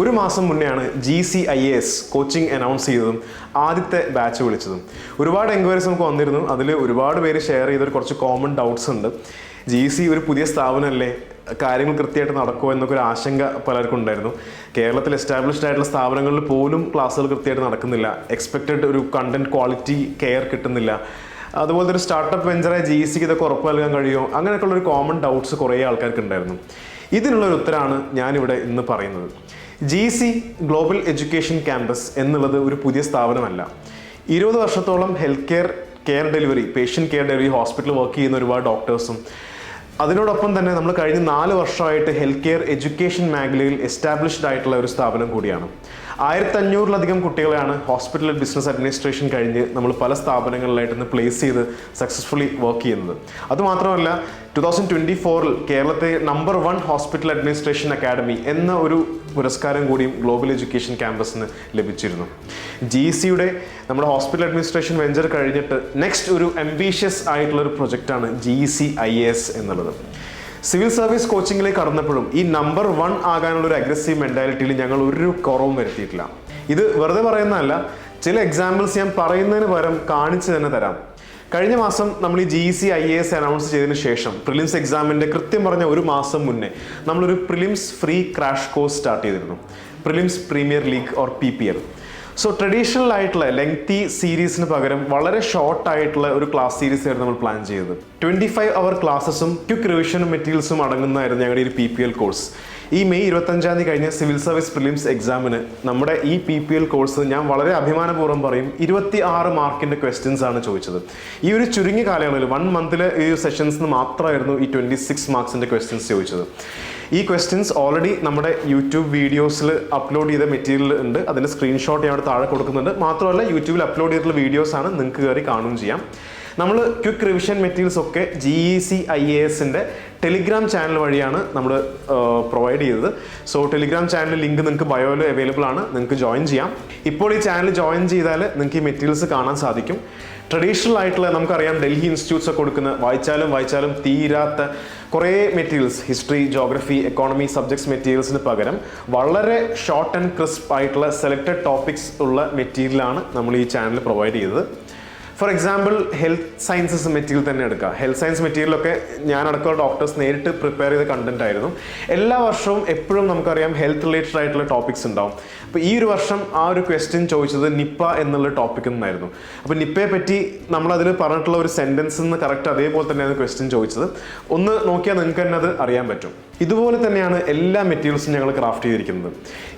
ഒരു മാസം മുന്നെയാണ് G C I S coaching announce ചെയ്തതും ആദ്യത്തെ ബാച്ച് വിളിച്ചതും. ഒരുപാട് എൻക്വയറീസ് നമുക്ക് വന്നിരുന്നു. അതിൽ ഒരുപാട് പേര് ഷെയർ ചെയ്തൊരു കുറച്ച് കോമൺ ഡൗട്ട്സ് ഉണ്ട്. ജി സി ഒരു പുതിയ സ്ഥാപനമല്ലേ? കാര്യങ്ങൾ കൃത്യമായിട്ട് നടക്കുമോ എന്നൊക്കെ ഒരു ആശങ്ക പലർക്കും ഉണ്ടായിരുന്നു. കേരളത്തിൽ എസ്റ്റാബ്ലിഷ്ഡ് ആയിട്ടുള്ള സ്ഥാപനങ്ങളിൽ പോലും ക്ലാസ്സുകൾ കൃത്യമായിട്ട് നടക്കുന്നില്ല. എക്സ്പെക്റ്റഡ് ഒരു കണ്ടന്റ് ക്വാളിറ്റി കെയർ കിട്ടുന്നില്ല. അതുപോലെ ഒരു സ്റ്റാർട്ടപ്പ് വെഞ്ചറായ ജി സിക്ക് ഇതൊക്കെ ഉറപ്പ് നൽകാൻ കഴിയുമോ? അങ്ങനെയൊക്കെയുള്ള ഒരു കോമൺ ഡൗട്ട്സ് കുറേ ആൾക്കാർക്ക് ഉണ്ടായിരുന്നു. ഇതിനുള്ള ഒരു ഉത്തരമാണ് ഞാനിവിടെ ഇന്ന് പറയുന്നത്. G C global education campus എന്നുള്ളത് ഒരു പുതിയ സ്ഥാപനമല്ല. ഇരുപത് വർഷത്തോളം health care care delivery patient care delivery ഹോസ്പിറ്റലിൽ വർക്ക് ചെയ്യുന്ന ഒരുപാട് ഡോക്ടേഴ്സും. അതിനോടൊപ്പം തന്നെ നമ്മൾ കഴിഞ്ഞ നാല് വർഷമായിട്ട് ഹെൽത്ത് കെയർ എഡ്യൂക്കേഷൻ മേഖലയിൽ എസ്റ്റാബ്ലിഷ്ഡ് ആയിട്ടുള്ള ഒരു സ്ഥാപനം കൂടിയാണ്. ആയിരത്തി അഞ്ഞൂറിലധികം കുട്ടികളെയാണ് ഹോസ്പിറ്റൽ ബിസിനസ് അഡ്മിനിസ്ട്രേഷൻ കഴിഞ്ഞ് നമ്മൾ പല സ്ഥാപനങ്ങളിലായിട്ട് ഇന്ന് പ്ലേസ് ചെയ്ത് സക്സസ്ഫുള്ളി വർക്ക് ചെയ്യുന്നത്. അതുമാത്രമല്ല ടു തൗസൻഡ് ട്വന്റി ഫോറിൽ കേരളത്തെ number one hospital administration academy എന്ന ഒരു പുരസ്കാരം കൂടിയും ഗ്ലോബൽ എഡ്യൂക്കേഷൻ ക്യാമ്പസിന് ലഭിച്ചിരുന്നു. ജി സിയുടെ നമ്മുടെ ഹോസ്പിറ്റൽ അഡ്മിനിസ്ട്രേഷൻ വെഞ്ചർ കഴിഞ്ഞിട്ട് നെക്സ്റ്റ് ഒരു അംബീഷ്യസ് ആയിട്ടുള്ള ഒരു പ്രൊജക്റ്റാണ് ജി സി ഐ എസ് എന്നുള്ളത്. സിവിൽ സർവീസ് കോച്ചിങ്ങിലേക്ക് കടന്നപ്പോഴും ഈ നമ്പർ വൺ ആകാനുള്ള ഒരു അഗ്രസീവ് മെന്റാലിറ്റിയിൽ ഞങ്ങൾ ഒരു കുറവും വരുത്തിയിട്ടില്ല. ഇത് വെറുതെ പറയുന്നതല്ല ചില എക്സാമ്പിൾസ് ഞാൻ പറയുന്നതിന് പകരം കാണിച്ചു തന്നെ തരാം. കഴിഞ്ഞ മാസം നമ്മൾ ഈ G C I A S announce ചെയ്തതിന് ശേഷം പ്രിലിംസ് എക്സാമിന്റെ കൃത്യം പറഞ്ഞ ഒരു മാസം മുന്നേ നമ്മളൊരു prelims free crash course start ചെയ്തിരുന്നു. Prelims premier league or P P L so traditional ആയിട്ടുള്ള ലെങ്തി സീരീസിന് പകരം വളരെ ഷോർട്ട് ആയിട്ടുള്ള ഒരു ക്ലാസ് സീരീസ് ആയിരുന്നു നമ്മൾ പ്ലാൻ ചെയ്തത്. ട്വന്റി ഫൈവ് അവർ ക്ലാസ്സസും ക്യുക്ക് റിവിഷനും മെറ്റീരിയൽസും അടങ്ങുന്നതായിരുന്നു ഞങ്ങളുടെ ഈ പി പി എൽ കോഴ്സ് ഈ മെയ് ഇരുപത്തഞ്ചാം തീയതി കഴിഞ്ഞ സിവിൽ സർവീസ് പ്രിലിംസ് എക്സാമിന് നമ്മുടെ ഈ പി പി എൽ കോഴ്സ് ഞാൻ വളരെ അഭിമാനപൂർവം പറയും ഇരുപത്തി ആറ് മാർക്കിന്റെ ക്വസ്റ്റ്യൻസ് ആണ് ചോദിച്ചത്. ഈ ഒരു ചുരുങ്ങിയ കാലയളവിൽ വൺ മന്തിലെ ഈ സെഷൻസിന് മാത്രമായിരുന്നു ഈ ട്വന്റി സിക്സ് മാർക്സിന്റെ ക്വസ്റ്റ്യൻസ് ചോദിച്ചത്. ഈ ക്വസ്റ്റ്യൻസ് ഓൾറെഡി നമ്മുടെ യൂട്യൂബ് വീഡിയോസിൽ അപ്ലോഡ് ചെയ്ത മെറ്റീരിയൽ ഉണ്ട്. അതിന്റെ സ്ക്രീൻഷോട്ട് ഞാൻ താഴെ കൊടുക്കുന്നുണ്ട്. മാത്രമല്ല യൂട്യൂബിൽ അപ്ലോഡ് ചെയ്തിട്ടുള്ള വീഡിയോസാണ് നിങ്ങൾക്ക് കയറി കാണുകയും ചെയ്യാം. നമ്മൾ ക്വിക്ക് റിവിഷൻ മെറ്റീരിയൽസ് ഒക്കെ G E C I A എസിന്റെ ടെലിഗ്രാം ചാനൽ വഴിയാണ് നമ്മൾ പ്രൊവൈഡ് ചെയ്തത്. സോ ടെലിഗ്രാം ചാനൽ ലിങ്ക് നിങ്ങൾക്ക് ബയോയിൽ അവൈലബിൾ ആണ്. നിങ്ങൾക്ക് ജോയിൻ ചെയ്യാം. ഇപ്പോൾ ഈ ചാനൽ ജോയിൻ ചെയ്താൽ നിങ്ങൾക്ക് ഈ മെറ്റീരിയൽസ് കാണാൻ സാധിക്കും. ട്രഡീഷണൽ ആയിട്ടുള്ള നമുക്കറിയാം ഡൽഹി ഇൻസ്റ്റിറ്റ്യൂട്ട്സ് ഒക്കെ കൊടുക്കുന്ന വായിച്ചാലും വായിച്ചാലും തീരാത്ത കുറേ materials history geography economy subjects മെറ്റീരിയൽസിന് പകരം വളരെ ഷോർട്ട് ആൻഡ് ക്രിസ്പ് ആയിട്ടുള്ള സെലക്റ്റഡ് ടോപ്പിക്സ് ഉള്ള മെറ്റീരിയലാണ് നമ്മൾ ഈ ചാനൽ പ്രൊവൈഡ് ചെയ്തത്. For example health sciences material തന്നെ എടുക്കുക ഹെൽത്ത് സയൻസ് മെറ്റീരിയലൊക്കെ ഞാൻ അടക്കമുള്ള ഡോക്ടേഴ്സ് നേരിട്ട് പ്രിപ്പയർ ചെയ്ത കണ്ടന്റ് ആയിരുന്നു. എല്ലാ വർഷവും എപ്പോഴും നമുക്കറിയാം ഹെൽത്ത് റിലേറ്റഡ് ആയിട്ടുള്ള ടോപ്പിക്സ് ഉണ്ടാവും. അപ്പോൾ ഈ ഒരു വർഷം ആ ഒരു ക്വസ്റ്റ്യൻ ചോദിച്ചത് നിപ്പ എന്നുള്ള ടോപ്പിക് നിന്നായിരുന്നു അപ്പോൾ നിപ്പയെ പറ്റി നമ്മളതിൽ പറഞ്ഞിട്ടുള്ള ഒരു സെന്റൻസ് നിന്ന് കറക്റ്റ് അതേപോലെ തന്നെയാണ് ക്വസ്റ്റ്യൻ ചോദിച്ചത്. ഒന്ന് നോക്കിയാൽ നിങ്ങൾക്ക് തന്നെ അത് അറിയാൻ പറ്റും. ഇതുപോലെ തന്നെയാണ് എല്ലാ മെറ്റീരിയൽസും ഞങ്ങൾ ക്രാഫ്റ്റ് ചെയ്തിരിക്കുന്നത്.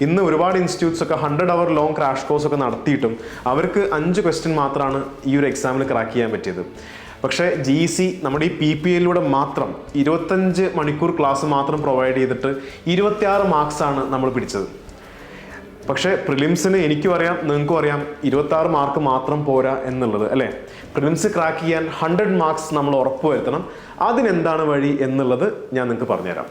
ഇന്ന് ഒരുപാട് ഇൻസ്റ്റിറ്റ്യൂട്ട്സ് ഒക്കെ hundred hour long crash course ഒക്കെ നടത്തിയിട്ടും അവർക്ക് അഞ്ച് ക്വസ്റ്റ്യൻ മാത്രമാണ് ഈ ഒരു എക്സാമിൽ ക്രാക്ക് ചെയ്യാൻ പറ്റിയത്. പക്ഷേ ജി സി നമ്മുടെ ഈ പി പി എല്ലിലൂടെ മാത്രം ഇരുപത്തഞ്ച് മണിക്കൂർ ക്ലാസ് മാത്രം പ്രൊവൈഡ് ചെയ്തിട്ട് ഇരുപത്തിയാറ് മാർക്സാണ് നമ്മൾ പിടിച്ചത്. പക്ഷേ പ്രിലിംസിന് എനിക്കും അറിയാം നിങ്ങൾക്കും അറിയാം ഇരുപത്താറ് മാർക്ക് മാത്രം പോരാ എന്നുള്ളത് അല്ലേ? പ്രിലിംസ് ക്രാക്ക് ചെയ്യാൻ ഹൺഡ്രഡ് മാർക്സ് നമ്മൾ ഉറപ്പുവരുത്തണം. അതിനെന്താണ് വഴി എന്നുള്ളത് ഞാൻ നിങ്ങൾക്ക് പറഞ്ഞുതരാം.